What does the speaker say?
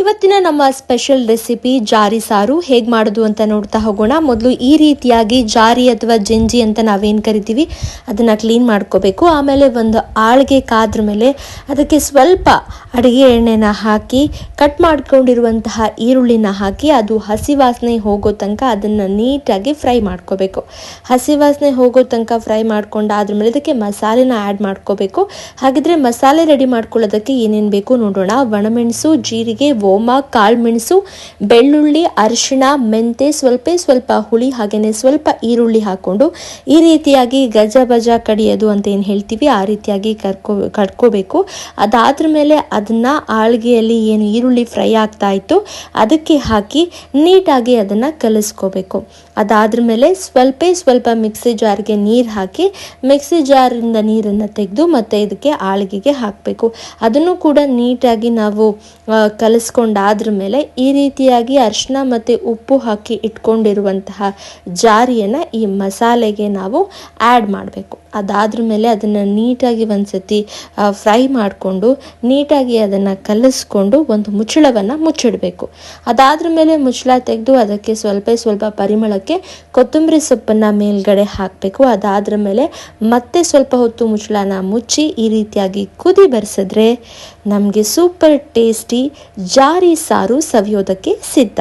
ಇವತ್ತಿನ ನಮ್ಮ special recipe ಜಾರಿ ಸಾರು. ಹೇಗೆ ಮಾಡೋದು ಅಂತ ನೋಡ್ತಾ ಹೋಗೋಣ. ಮೊದಲು ಈ ರೀತಿಯಾಗಿ ಜಾರಿ ಅಥವಾ ಜಂಜಿ ಅಂತ ನಾವೇನು ಕರಿತೀವಿ, ಅದನ್ನು ಕ್ಲೀನ್ ಮಾಡ್ಕೋಬೇಕು. ಆಮೇಲೆ ಒಂದು ಆಳ್ಗೆ ಕಾದ್ರ ಮೇಲೆ ಅದಕ್ಕೆ ಸ್ವಲ್ಪ ಅಡುಗೆ ಎಣ್ಣೆನ ಹಾಕಿ, ಕಟ್ ಮಾಡ್ಕೊಂಡಿರುವಂತಹ ಈರುಳ್ಳಿನ ಹಾಕಿ, ಅದು ಹಸಿ ವಾಸನೆ ಹೋಗೋ ತನಕ ಅದನ್ನು ನೀಟಾಗಿ ಫ್ರೈ ಮಾಡ್ಕೋಬೇಕು. ಹಸಿ ವಾಸನೆ ಹೋಗೋ ತನಕ ಫ್ರೈ ಮಾಡ್ಕೊಂಡಾದ್ಮೇಲೆ ಅದಕ್ಕೆ ಮಸಾಲೆನ ಆ್ಯಡ್ ಮಾಡ್ಕೋಬೇಕು. ಹಾಗಿದ್ರೆ ಮಸಾಲೆ ರೆಡಿ ಮಾಡ್ಕೊಳ್ಳೋದಕ್ಕೆ ಏನೇನು ಬೇಕು ನೋಡೋಣ. ಒಣಮೆಣಸು ಜೀರಿಗೆ ಓಮ ಕಾಳುಮೆಣಸು ಬೆಳ್ಳುಳ್ಳಿ ಅರಿಶಿಣ ಮೆಂತೆ ಸ್ವಲ್ಪ ಸ್ವಲ್ಪ ಹುಳಿ ಹಾಗೆಯೇ ಸ್ವಲ್ಪ ಈರುಳ್ಳಿ ಹಾಕ್ಕೊಂಡು ಈ ರೀತಿಯಾಗಿ ಗಜ ಬಜ ಕಡಿಯೋದು ಅಂತ ಏನು ಹೇಳ್ತೀವಿ ಆ ರೀತಿಯಾಗಿ ಕರ್ಕೋ ಕಡ್ಕೋಬೇಕು. ಅದಾದ್ರ ಮೇಲೆ ಅದನ್ನು ಆಳ್ಗೆಯಲ್ಲಿ ಏನು ಈರುಳ್ಳಿ ಫ್ರೈ ಆಗ್ತಾ ಇತ್ತು ಅದಕ್ಕೆ ಹಾಕಿ ನೀಟಾಗಿ ಅದನ್ನು ಕಲಿಸ್ಕೋಬೇಕು. ಅದಾದ್ರ ಮೇಲೆ ಸ್ವಲ್ಪ ಸ್ವಲ್ಪ ಮಿಕ್ಸಿ ಜಾರ್ಗೆ ನೀರು ಹಾಕಿ ಮಿಕ್ಸಿ ಜಾರಿಂದ ನೀರನ್ನು ತೆಗೆದು ಮತ್ತು ಇದಕ್ಕೆ ಆಳ್ಗೆಗೆ ಹಾಕಬೇಕು. ಅದನ್ನು ಕೂಡ ನೀಟಾಗಿ ನಾವು ಆ, ಕಲಿಸ್ಕೊಂಡಾದ್ರ ಮೇಲೆ ಈ ರೀತಿಯಾಗಿ ಅರಿಶಿನ ಮತ್ತು ಉಪ್ಪು ಹಾಕಿ ಇಟ್ಕೊಂಡಿರುವಂತಹ ಜಾರಿಯನ್ನು ಈ ಮಸಾಲೆಗೆ ನಾವು ಆ್ಯಡ್ ಮಾಡಬೇಕು. ಅದಾದ್ರ ಮೇಲೆ ಅದನ್ನು ನೀಟಾಗಿ ಒಂದ್ಸತಿ ಫ್ರೈ ಮಾಡಿಕೊಂಡು ನೀಟಾಗಿ ಅದನ್ನು ಕಲಿಸ್ಕೊಂಡು ಒಂದು ಮುಚ್ಚಳವನ್ನು ಮುಚ್ಚಿಡಬೇಕು. ಅದಾದ್ರ ಮೇಲೆ ಮುಚ್ಚಳ ತೆಗೆದು ಅದಕ್ಕೆ ಸ್ವಲ್ಪ ಸ್ವಲ್ಪ ಪರಿಮಳಕ್ಕೆ ಕೊತ್ತಂಬರಿ ಸೊಪ್ಪನ್ನು ಮೇಲ್ಗಡೆ ಹಾಕಬೇಕು. ಅದಾದ್ರ ಮೇಲೆ ಮತ್ತೆ ಸ್ವಲ್ಪ ಹೊತ್ತು ಮುಚ್ಚಳನ ಮುಚ್ಚಿ ಈ ರೀತಿಯಾಗಿ ಕುದಿ ಬರೆಸಿದ್ರೆ ನಮಗೆ ಸೂಪರ್ ಟೇಸ್ಟಿ ಜಾರಿ ಸಾರು ಸವಿಯೋದಕ್ಕೆ ಸಿದ್ಧ.